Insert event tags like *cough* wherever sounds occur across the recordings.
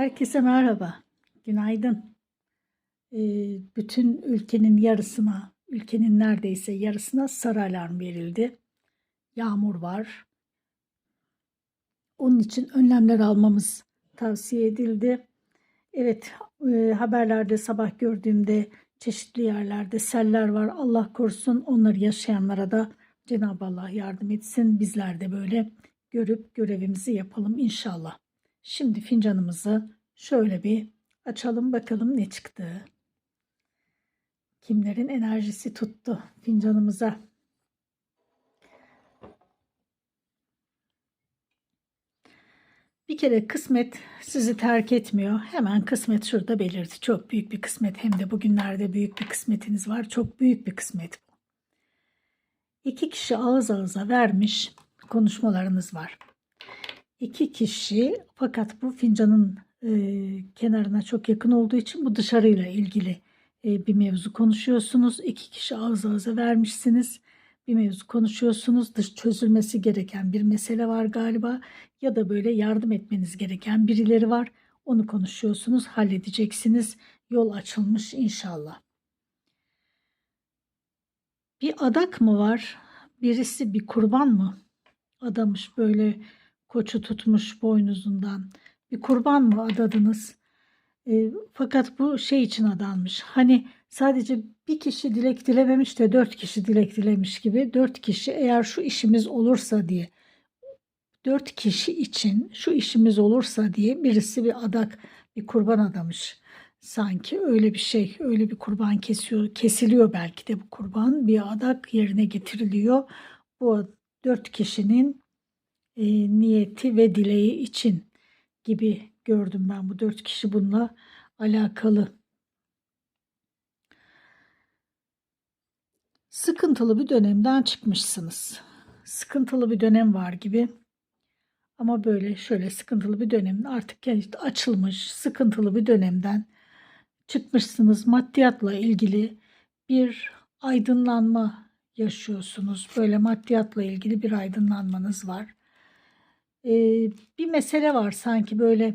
Herkese merhaba, günaydın. Ee, bütün ülkenin yarısına, ülkenin neredeyse yarısına sarı alarm verildi. Yağmur var. Onun için önlemler almamız tavsiye edildi. Evet, e, haberlerde sabah gördüğümde çeşitli yerlerde seller var. Allah korusun onları yaşayanlara da Cenab-ı Allah yardım etsin. Bizler de böyle görüp görevimizi yapalım inşallah. Şimdi fincanımızı şöyle bir açalım bakalım ne çıktı. Kimlerin enerjisi tuttu fincanımıza. Bir kere kısmet sizi terk etmiyor. Hemen kısmet şurada belirdi. Çok büyük bir kısmet hem de bugünlerde büyük bir kısmetiniz var. Çok büyük bir kısmet bu. İki kişi ağız ağıza vermiş konuşmalarınız var. İki kişi fakat bu fincanın e, kenarına çok yakın olduğu için bu dışarıyla ilgili e, bir mevzu konuşuyorsunuz. İki kişi ağız ağıza vermişsiniz. Bir mevzu konuşuyorsunuz. Dış çözülmesi gereken bir mesele var galiba ya da böyle yardım etmeniz gereken birileri var. Onu konuşuyorsunuz, halledeceksiniz. Yol açılmış inşallah. Bir adak mı var? Birisi bir kurban mı? Adamış böyle koçu tutmuş boynuzundan. Bir kurban mı adadınız? E, fakat bu şey için adanmış. Hani sadece bir kişi dilek dilememiş de dört kişi dilek dilemiş gibi. Dört kişi eğer şu işimiz olursa diye. Dört kişi için şu işimiz olursa diye birisi bir adak, bir kurban adamış. Sanki öyle bir şey, öyle bir kurban kesiyor, kesiliyor belki de bu kurban. Bir adak yerine getiriliyor. Bu dört kişinin e, niyeti ve dileği için gibi gördüm ben bu dört kişi bununla alakalı. Sıkıntılı bir dönemden çıkmışsınız. Sıkıntılı bir dönem var gibi. Ama böyle şöyle sıkıntılı bir dönemin artık işte açılmış sıkıntılı bir dönemden çıkmışsınız. Maddiyatla ilgili bir aydınlanma yaşıyorsunuz. Böyle maddiyatla ilgili bir aydınlanmanız var. Ee, bir mesele var sanki böyle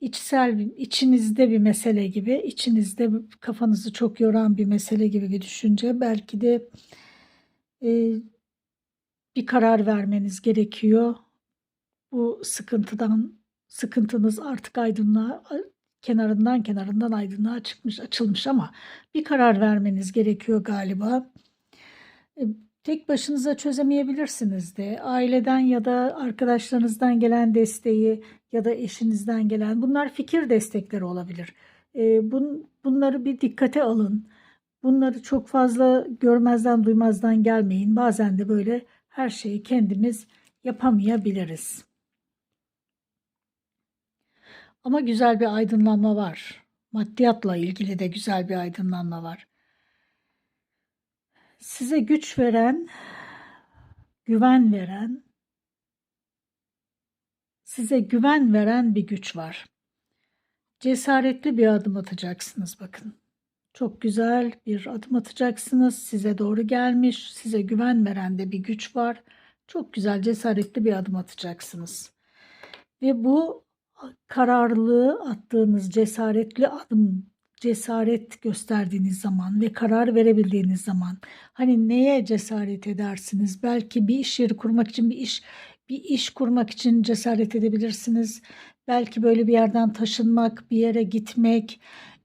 içsel içinizde bir mesele gibi, içinizde kafanızı çok yoran bir mesele gibi bir düşünce. Belki de e, bir karar vermeniz gerekiyor. Bu sıkıntıdan, sıkıntınız artık aydınlığa, kenarından kenarından aydınlığa çıkmış, açılmış ama bir karar vermeniz gerekiyor galiba. E, tek başınıza çözemeyebilirsiniz de. Aileden ya da arkadaşlarınızdan gelen desteği ya da eşinizden gelen bunlar fikir destekleri olabilir. E, bun, bunları bir dikkate alın. Bunları çok fazla görmezden duymazdan gelmeyin. Bazen de böyle her şeyi kendimiz yapamayabiliriz. Ama güzel bir aydınlanma var. Maddiyatla ilgili de güzel bir aydınlanma var. Size güç veren, güven veren, size güven veren bir güç var. Cesaretli bir adım atacaksınız bakın. Çok güzel bir adım atacaksınız. Size doğru gelmiş, size güven veren de bir güç var. Çok güzel, cesaretli bir adım atacaksınız. Ve bu kararlılığı attığınız cesaretli adım, cesaret gösterdiğiniz zaman ve karar verebildiğiniz zaman hani neye cesaret edersiniz? Belki bir iş yeri kurmak için bir iş bir iş kurmak için cesaret edebilirsiniz. Belki böyle bir yerden taşınmak, bir yere gitmek,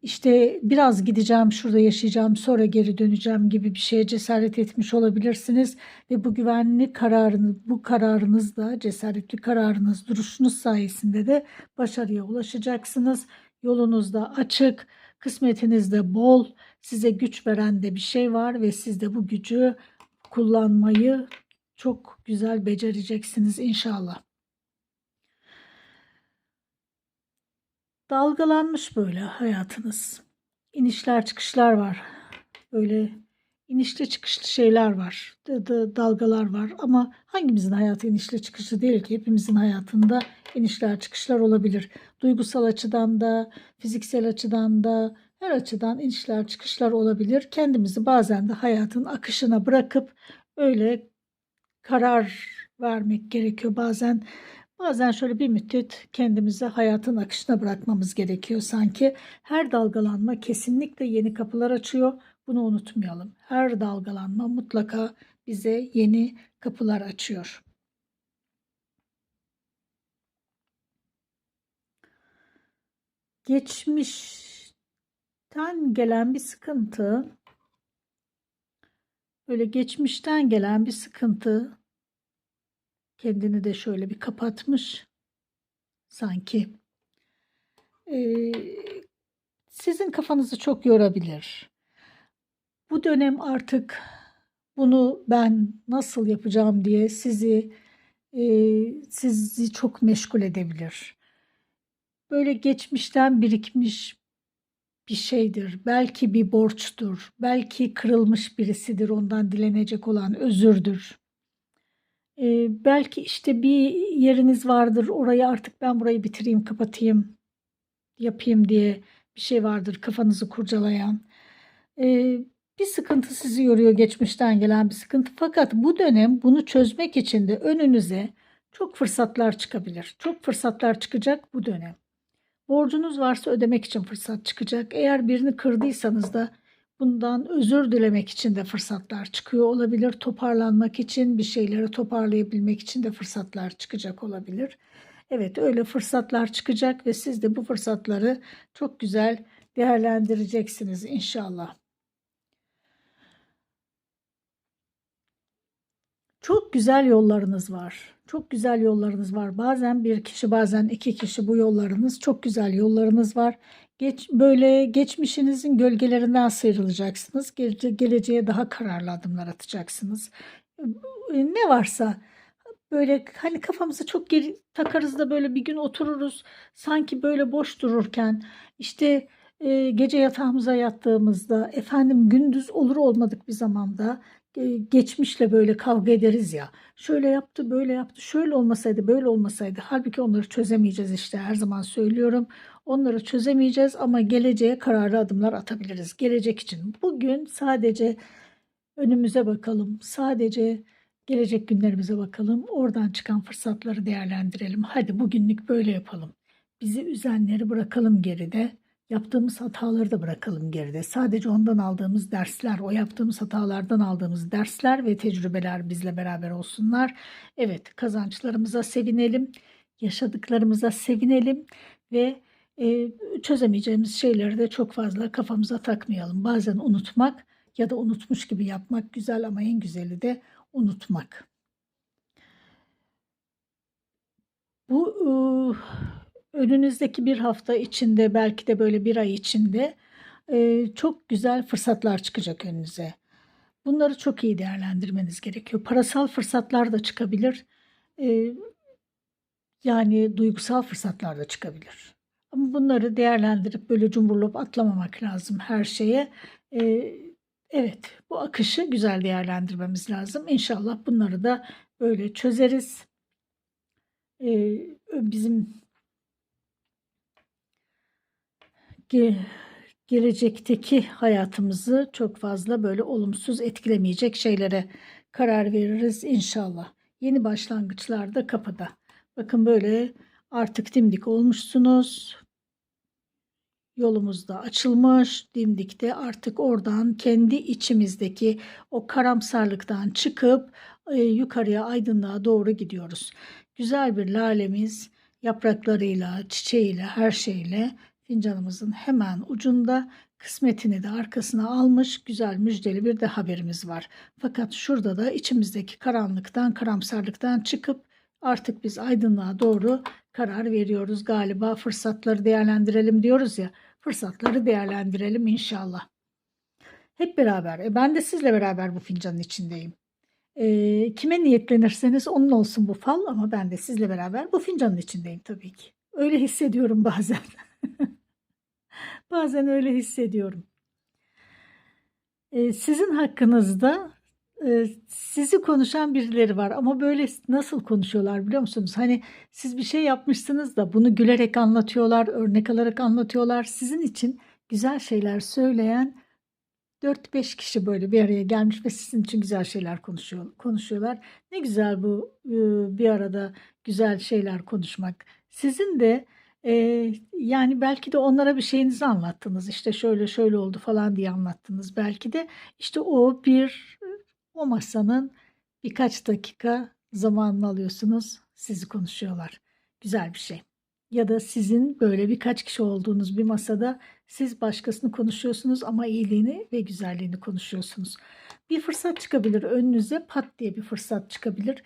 işte biraz gideceğim, şurada yaşayacağım, sonra geri döneceğim gibi bir şeye cesaret etmiş olabilirsiniz ve bu güvenli kararınız, bu kararınız da cesaretli kararınız, duruşunuz sayesinde de başarıya ulaşacaksınız. Yolunuz da açık, kısmetiniz de bol, size güç veren de bir şey var ve siz de bu gücü kullanmayı çok güzel becereceksiniz inşallah. Dalgalanmış böyle hayatınız. İnişler çıkışlar var. Böyle inişli çıkışlı şeyler var. Dalgalar var ama hangimizin hayatı inişli çıkışlı değil ki? Hepimizin hayatında inişler çıkışlar olabilir. Duygusal açıdan da, fiziksel açıdan da, her açıdan inişler çıkışlar olabilir. Kendimizi bazen de hayatın akışına bırakıp öyle karar vermek gerekiyor. Bazen Bazen şöyle bir müddet kendimizi hayatın akışına bırakmamız gerekiyor sanki. Her dalgalanma kesinlikle yeni kapılar açıyor. Bunu unutmayalım. Her dalgalanma mutlaka bize yeni kapılar açıyor. Geçmişten gelen bir sıkıntı, böyle geçmişten gelen bir sıkıntı kendini de şöyle bir kapatmış sanki. Ee, sizin kafanızı çok yorabilir. Bu dönem artık bunu ben nasıl yapacağım diye sizi e, sizi çok meşgul edebilir. Böyle geçmişten birikmiş bir şeydir. Belki bir borçtur. Belki kırılmış birisidir. Ondan dilenecek olan özürdür. Ee, belki işte bir yeriniz vardır. Orayı artık ben burayı bitireyim, kapatayım, yapayım diye bir şey vardır kafanızı kurcalayan. Ee, bir sıkıntı sizi yoruyor geçmişten gelen bir sıkıntı. Fakat bu dönem bunu çözmek için de önünüze çok fırsatlar çıkabilir. Çok fırsatlar çıkacak bu dönem. Borcunuz varsa ödemek için fırsat çıkacak. Eğer birini kırdıysanız da bundan özür dilemek için de fırsatlar çıkıyor olabilir. Toparlanmak için, bir şeyleri toparlayabilmek için de fırsatlar çıkacak olabilir. Evet öyle fırsatlar çıkacak ve siz de bu fırsatları çok güzel değerlendireceksiniz inşallah. Çok güzel yollarınız var. Çok güzel yollarınız var. Bazen bir kişi, bazen iki kişi bu yollarınız. Çok güzel yollarınız var. Geç, böyle geçmişinizin gölgelerinden sıyrılacaksınız. Gele, geleceğe daha kararlı adımlar atacaksınız. Ne varsa böyle hani kafamıza çok geri takarız da böyle bir gün otururuz. Sanki böyle boş dururken işte e, gece yatağımıza yattığımızda efendim gündüz olur olmadık bir zamanda geçmişle böyle kavga ederiz ya. Şöyle yaptı, böyle yaptı, şöyle olmasaydı, böyle olmasaydı. Halbuki onları çözemeyeceğiz işte her zaman söylüyorum. Onları çözemeyeceğiz ama geleceğe kararlı adımlar atabiliriz. Gelecek için. Bugün sadece önümüze bakalım. Sadece gelecek günlerimize bakalım. Oradan çıkan fırsatları değerlendirelim. Hadi bugünlük böyle yapalım. Bizi üzenleri bırakalım geride. Yaptığımız hataları da bırakalım geride. Sadece ondan aldığımız dersler, o yaptığımız hatalardan aldığımız dersler ve tecrübeler bizle beraber olsunlar. Evet, kazançlarımıza sevinelim, yaşadıklarımıza sevinelim ve e, çözemeyeceğimiz şeyleri de çok fazla kafamıza takmayalım. Bazen unutmak ya da unutmuş gibi yapmak güzel ama en güzeli de unutmak. Bu e, önünüzdeki bir hafta içinde belki de böyle bir ay içinde e, çok güzel fırsatlar çıkacak önünüze. Bunları çok iyi değerlendirmeniz gerekiyor. Parasal fırsatlar da çıkabilir. E, yani duygusal fırsatlar da çıkabilir. Ama bunları değerlendirip böyle cumburlop atlamamak lazım her şeye. E, evet bu akışı güzel değerlendirmemiz lazım. İnşallah bunları da böyle çözeriz. Bizim ge gelecekteki hayatımızı çok fazla böyle olumsuz etkilemeyecek şeylere karar veririz inşallah. Yeni başlangıçlar da kapıda. Bakın böyle artık dimdik olmuşsunuz. Yolumuz da açılmış. Dimdikte artık oradan kendi içimizdeki o karamsarlıktan çıkıp e, yukarıya aydınlığa doğru gidiyoruz. Güzel bir lalemiz yapraklarıyla, çiçeğiyle, her şeyle fincanımızın hemen ucunda kısmetini de arkasına almış güzel müjdeli bir de haberimiz var. Fakat şurada da içimizdeki karanlıktan, karamsarlıktan çıkıp artık biz aydınlığa doğru karar veriyoruz. Galiba fırsatları değerlendirelim diyoruz ya. Fırsatları değerlendirelim inşallah. Hep beraber. E ben de sizle beraber bu fincanın içindeyim. E, kime niyetlenirseniz onun olsun bu fal ama ben de sizle beraber bu fincanın içindeyim tabii ki. Öyle hissediyorum bazen. *laughs* *laughs* Bazen öyle hissediyorum. Ee, sizin hakkınızda e, sizi konuşan birileri var ama böyle nasıl konuşuyorlar biliyor musunuz? Hani siz bir şey yapmışsınız da bunu gülerek anlatıyorlar, örnek alarak anlatıyorlar. Sizin için güzel şeyler söyleyen 4-5 kişi böyle bir araya gelmiş ve sizin için güzel şeyler konuşuyor, konuşuyorlar. Ne güzel bu e, bir arada güzel şeyler konuşmak. Sizin de e, yani belki de onlara bir şeyinizi anlattınız. İşte şöyle şöyle oldu falan diye anlattınız. Belki de işte o bir o masanın birkaç dakika zamanını alıyorsunuz. Sizi konuşuyorlar. Güzel bir şey. Ya da sizin böyle birkaç kişi olduğunuz bir masada siz başkasını konuşuyorsunuz ama iyiliğini ve güzelliğini konuşuyorsunuz. Bir fırsat çıkabilir önünüze pat diye bir fırsat çıkabilir.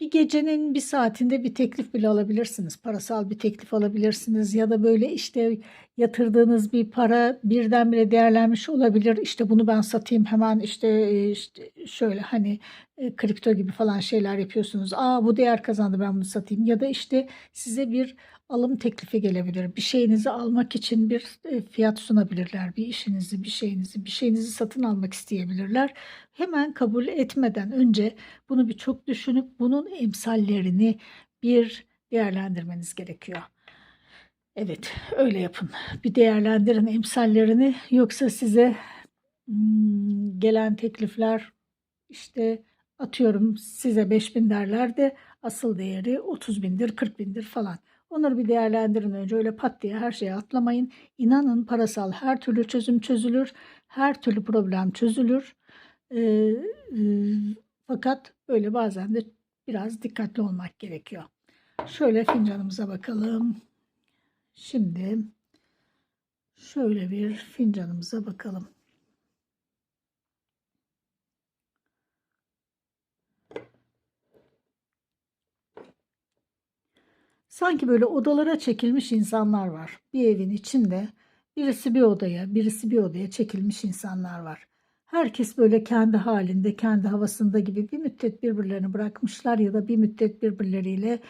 Bir gecenin bir saatinde bir teklif bile alabilirsiniz. Parasal bir teklif alabilirsiniz ya da böyle işte yatırdığınız bir para birdenbire değerlenmiş olabilir. İşte bunu ben satayım hemen işte, işte şöyle hani e, kripto gibi falan şeyler yapıyorsunuz. Aa bu değer kazandı ben bunu satayım ya da işte size bir alım teklifi gelebilir. Bir şeyinizi almak için bir e, fiyat sunabilirler. Bir işinizi, bir şeyinizi, bir şeyinizi satın almak isteyebilirler. Hemen kabul etmeden önce bunu bir çok düşünüp bunun emsallerini bir değerlendirmeniz gerekiyor. Evet, öyle yapın. Bir değerlendirin emsallerini yoksa size hmm, gelen teklifler işte atıyorum size 5000 derler de asıl değeri 30 bindir 40 bindir falan. Onları bir değerlendirin önce öyle pat diye her şeye atlamayın. İnanın parasal her türlü çözüm çözülür. Her türlü problem çözülür. Ee, e, fakat böyle bazen de biraz dikkatli olmak gerekiyor. Şöyle fincanımıza bakalım. Şimdi şöyle bir fincanımıza bakalım. Sanki böyle odalara çekilmiş insanlar var. Bir evin içinde birisi bir odaya, birisi bir odaya çekilmiş insanlar var. Herkes böyle kendi halinde, kendi havasında gibi bir müddet birbirlerini bırakmışlar ya da bir müddet birbirleriyle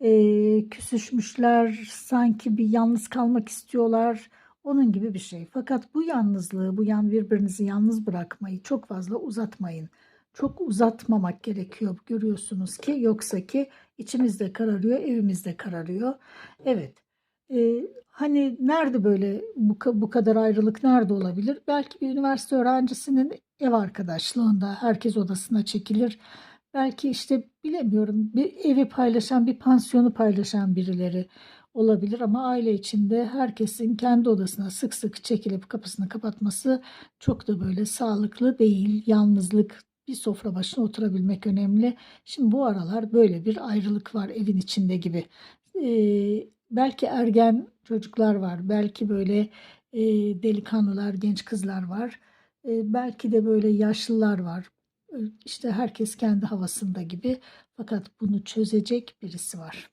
e, küsüşmüşler. Sanki bir yalnız kalmak istiyorlar. Onun gibi bir şey. Fakat bu yalnızlığı, bu yan birbirinizi yalnız bırakmayı çok fazla uzatmayın çok uzatmamak gerekiyor görüyorsunuz ki yoksa ki içimizde kararıyor evimizde kararıyor. Evet e, hani nerede böyle bu, bu kadar ayrılık nerede olabilir? Belki bir üniversite öğrencisinin ev arkadaşlığında herkes odasına çekilir. Belki işte bilemiyorum bir evi paylaşan bir pansiyonu paylaşan birileri olabilir ama aile içinde herkesin kendi odasına sık sık çekilip kapısını kapatması çok da böyle sağlıklı değil. Yalnızlık bir sofra başına oturabilmek önemli. Şimdi bu aralar böyle bir ayrılık var evin içinde gibi. Ee, belki ergen çocuklar var, belki böyle e, delikanlılar, genç kızlar var. E, belki de böyle yaşlılar var. E, işte herkes kendi havasında gibi. Fakat bunu çözecek birisi var.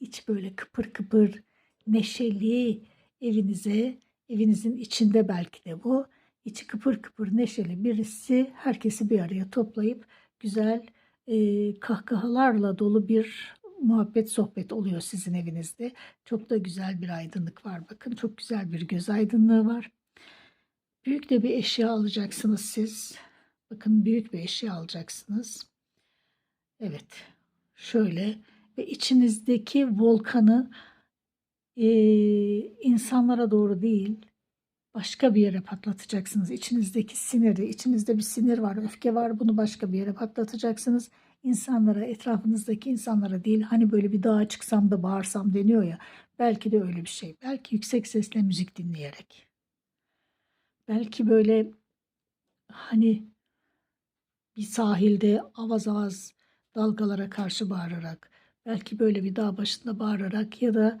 İç böyle kıpır kıpır, neşeli evinize, evinizin içinde belki de bu içi kıpır kıpır neşeli birisi herkesi bir araya toplayıp güzel e, kahkahalarla dolu bir muhabbet sohbet oluyor sizin evinizde. Çok da güzel bir aydınlık var bakın. Çok güzel bir göz aydınlığı var. Büyük de bir eşya alacaksınız siz. Bakın büyük bir eşya alacaksınız. Evet. Şöyle ve içinizdeki volkanı e, insanlara doğru değil başka bir yere patlatacaksınız. İçinizdeki siniri, içinizde bir sinir var, öfke var. Bunu başka bir yere patlatacaksınız. İnsanlara, etrafınızdaki insanlara değil. Hani böyle bir dağa çıksam da bağırsam deniyor ya. Belki de öyle bir şey. Belki yüksek sesle müzik dinleyerek. Belki böyle hani bir sahilde avaz avaz dalgalara karşı bağırarak. Belki böyle bir dağ başında bağırarak ya da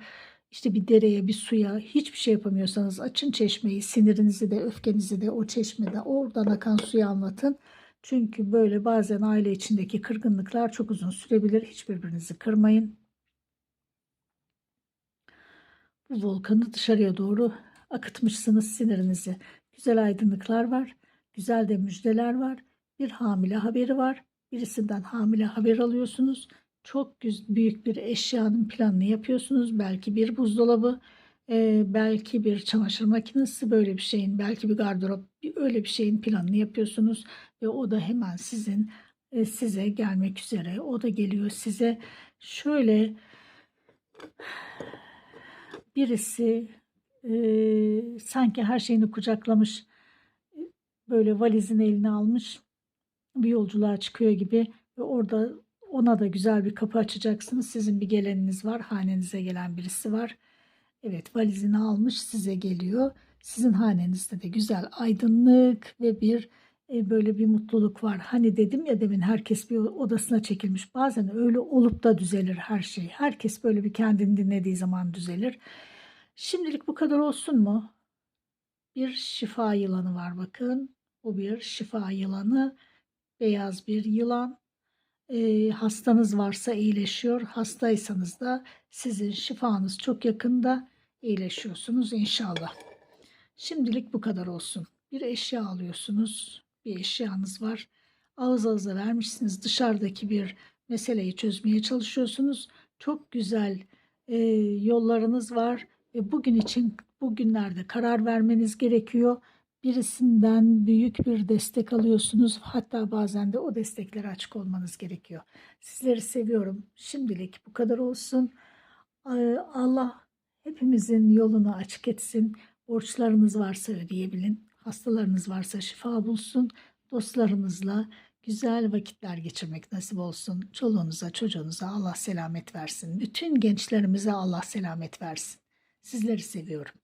işte bir dereye, bir suya hiçbir şey yapamıyorsanız açın çeşmeyi, sinirinizi de, öfkenizi de o çeşmede, oradan akan suyu anlatın. Çünkü böyle bazen aile içindeki kırgınlıklar çok uzun sürebilir. Hiçbirbirinizi kırmayın. Bu volkanı dışarıya doğru akıtmışsınız sinirinizi. Güzel aydınlıklar var. Güzel de müjdeler var. Bir hamile haberi var. Birisinden hamile haber alıyorsunuz çok büyük bir eşyanın planını yapıyorsunuz. Belki bir buzdolabı, belki bir çamaşır makinesi böyle bir şeyin, belki bir gardırop öyle bir şeyin planını yapıyorsunuz ve o da hemen sizin size gelmek üzere. O da geliyor size. Şöyle birisi sanki her şeyini kucaklamış, böyle valizin eline almış bir yolculuğa çıkıyor gibi ve orada ona da güzel bir kapı açacaksınız. Sizin bir geleniniz var, hanenize gelen birisi var. Evet, valizini almış size geliyor. Sizin hanenizde de güzel aydınlık ve bir e, böyle bir mutluluk var. Hani dedim ya demin herkes bir odasına çekilmiş. Bazen öyle olup da düzelir her şey. Herkes böyle bir kendini dinlediği zaman düzelir. Şimdilik bu kadar olsun mu? Bir şifa yılanı var bakın. Bu bir şifa yılanı. Beyaz bir yılan. E, hastanız varsa iyileşiyor. Hastaysanız da sizin şifanız çok yakında iyileşiyorsunuz inşallah. Şimdilik bu kadar olsun. Bir eşya alıyorsunuz. Bir eşyanız var. Ağız ağıza vermişsiniz. Dışarıdaki bir meseleyi çözmeye çalışıyorsunuz. Çok güzel e, yollarınız var ve bugün için bugünlerde karar vermeniz gerekiyor. Birisinden büyük bir destek alıyorsunuz. Hatta bazen de o desteklere açık olmanız gerekiyor. Sizleri seviyorum. Şimdilik bu kadar olsun. Ee, Allah hepimizin yolunu açık etsin. Borçlarınız varsa ödeyebilin. Hastalarınız varsa şifa bulsun. Dostlarınızla güzel vakitler geçirmek nasip olsun. Çoluğunuza, çocuğunuza Allah selamet versin. Bütün gençlerimize Allah selamet versin. Sizleri seviyorum.